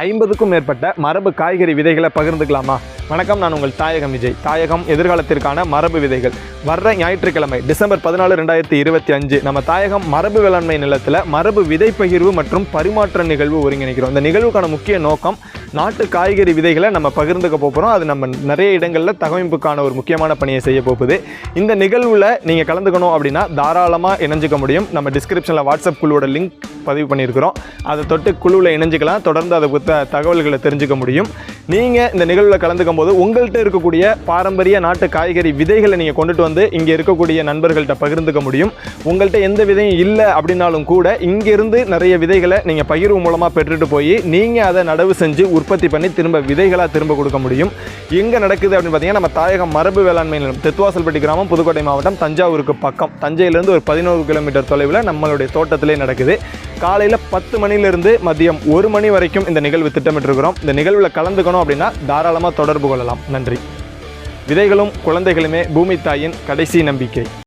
ஐம்பதுக்கும் மேற்பட்ட மரபு காய்கறி விதைகளை பகிர்ந்துக்கலாமா? வணக்கம் நான் உங்கள் தாயகம் விஜய். தாயகம் எதிர்காலத்திற்கான மரபு விதைகள். வர்ற ஞாயிற்றுக்கிழமை டிசம்பர் பதினாலு ரெண்டாயிரத்தி இருபத்தி அஞ்சு நம்ம தாயகம் மரபு வேளாண்மை நிலத்தில் மரபு விதை பகிர்வு மற்றும் பரிமாற்ற நிகழ்வு ஒருங்கிணைக்கிறோம். இந்த நிகழ்வுக்கான முக்கிய நோக்கம் நாட்டு காய்கறி விதைகளை நம்ம பகிர்ந்துக்க போகிறோம் அது நம்ம நிறைய இடங்களில் தகவமைப்புக்கான ஒரு முக்கியமான பணியை செய்ய போகுது. இந்த நிகழ்வில் நீங்கள் கலந்துக்கணும் அப்படின்னா தாராளமாக இணைஞ்சிக்க முடியும். நம்ம டிஸ்கிரிப்ஷனில் வாட்ஸ்அப் குழுவோட லிங்க் பதிவு பண்ணியிருக்கிறோம். அதை தொட்டு குழுவில் இணைஞ்சிக்கலாம். தொடர்ந்து அதை குறித்த தகவல்களை தெரிஞ்சுக்க முடியும். நீங்கள் இந்த நிகழ்வில் கலந்துக்கும் போது உங்கள்கிட்ட இருக்கக்கூடிய பாரம்பரிய நாட்டு காய்கறி விதைகளை நீங்கள் கொண்டுட்டு வந்து இங்கே இருக்கக்கூடிய நண்பர்கள்ட்ட பகிர்ந்துக்க முடியும். உங்கள்கிட்ட எந்த விதையும் இல்லை அப்படின்னாலும் கூட இங்கேருந்து நிறைய விதைகளை நீங்கள் பகிர்வு மூலமாக பெற்றுட்டு போய் நீங்கள் அதை நடவு செஞ்சு உற்பத்தி பண்ணி திரும்ப விதைகளாக திரும்ப கொடுக்க முடியும். எங்கே நடக்குது அப்படின்னு பார்த்தீங்கன்னா நம்ம தாயகம் மரபு வேளாண்மை நிலம் தெத்துவாசல்பட்டி கிராமம் புதுக்கோட்டை மாவட்டம் தஞ்சாவூருக்கு பக்கம். தஞ்சையிலேருந்து ஒரு பதினோரு கிலோமீட்டர் தொலைவில் நம்மளுடைய தோட்டத்திலே நடக்குது. காலையில் பத்து மணிலேருந்து மதியம் ஒரு மணி வரைக்கும் இந்த நிகழ்வு திட்டமிட்டிருக்கிறோம். இந்த நிகழ்வில் கலந்துக்கணும் அப்படின்னா தாராளமாக தொடர்பு கொள்ளலாம். நன்றி. விதைகளும் குழந்தைகளுமே பூமி தாயின் கடைசி நம்பிக்கை.